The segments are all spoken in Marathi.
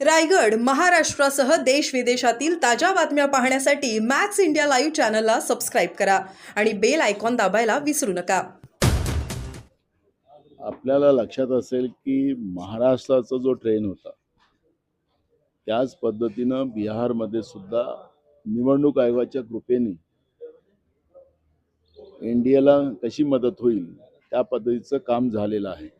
रायगड महाराष्ट्रासह देश विदेशातील ताज्या बातम्या पाहण्यासाठी मॅक्स इंडिया लाईव्ह चॅनलला सबस्क्राईब करा आणि बेल आयकॉन दाबायला विसरू नका. आपल्याला लक्षात असेल की महाराष्ट्राचा जो ट्रेन होता त्याच पद्धतीनं बिहारमध्ये सुद्धा निवडणूक आयोगाच्या कृपेने एनडीएला कशी मदत होईल त्या पद्धतीचं काम झालेलं आहे.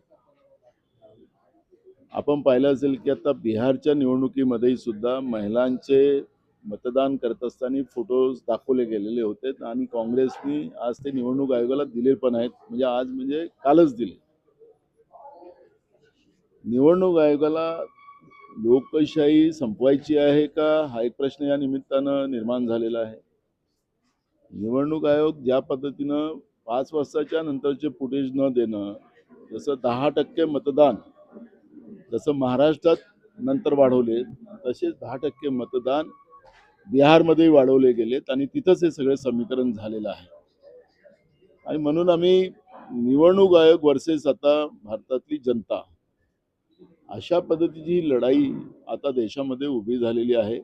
आपण पाहिलं असेल की आता बिहारच्या निवडणुकीमध्येही सुद्धा महिलांचे मतदान करत असताना फोटोज दाखवले गेलेले होते आणि काँग्रेसनी आज ते निवडणूक आयोगाला दिले पण आहेत. म्हणजे आज म्हणजे कालच दिले. निवडणूक आयोगाला लोकशाही संपवायची आहे का? हा एक प्रश्न या निमित्तानं निर्माण झालेला आहे. निवडणूक आयोग ज्या पद्धतीनं पाच वाजताच्या नंतरचे फुटेज न देणं जसं दहा टक्के मतदान जसं महाराष्ट्रात नंतर वाढवले तसेच दहा टक्के मतदान बिहारमध्ये वाढवले गेलेत आणि तिथंच हे सगळे समीकरण झालेलं आहे. आणि म्हणून आम्ही निवडणूक आयोग वर्सेस आता भारतातली जनता अशा पद्धतीची ही लढाई आता देशामध्ये उभी झालेली आहे.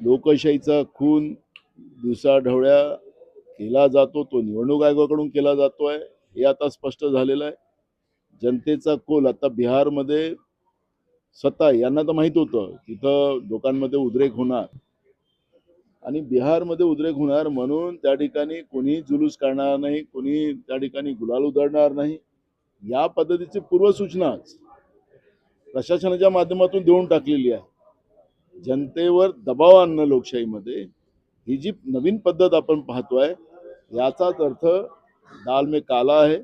लोकशाहीचा खून दिवसाढवळ्या केला जातो तो निवडणूक आयोगाकडून केला जातोय हे आता स्पष्ट झालेलं आहे. जनतेचा कोल आता बिहारमध्ये स्वतः यांना तर माहीत होतं. तिथं लोकांमध्ये उद्रेक होणार. आणि बिहारमध्ये उद्रेक होणार म्हणून त्या ठिकाणी कोणी जुलूस काढणार नाही कोणी त्या ठिकाणी गुलाल उधळणार नाही. या पद्धतीची पूर्वसूचनाच प्रशासनाच्या माध्यमातून देऊन टाकलेली आहे. जनतेवर दबाव आणणं लोकशाहीमध्ये ही जी नवीन पद्धत आपण पाहतोय याचाच अर्थ दाल में काला आहे.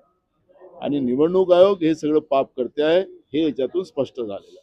आणि निवडणूक आयोग हे सगळं पाप करते आहे हे याच्यातून स्पष्ट झालेलं आहे.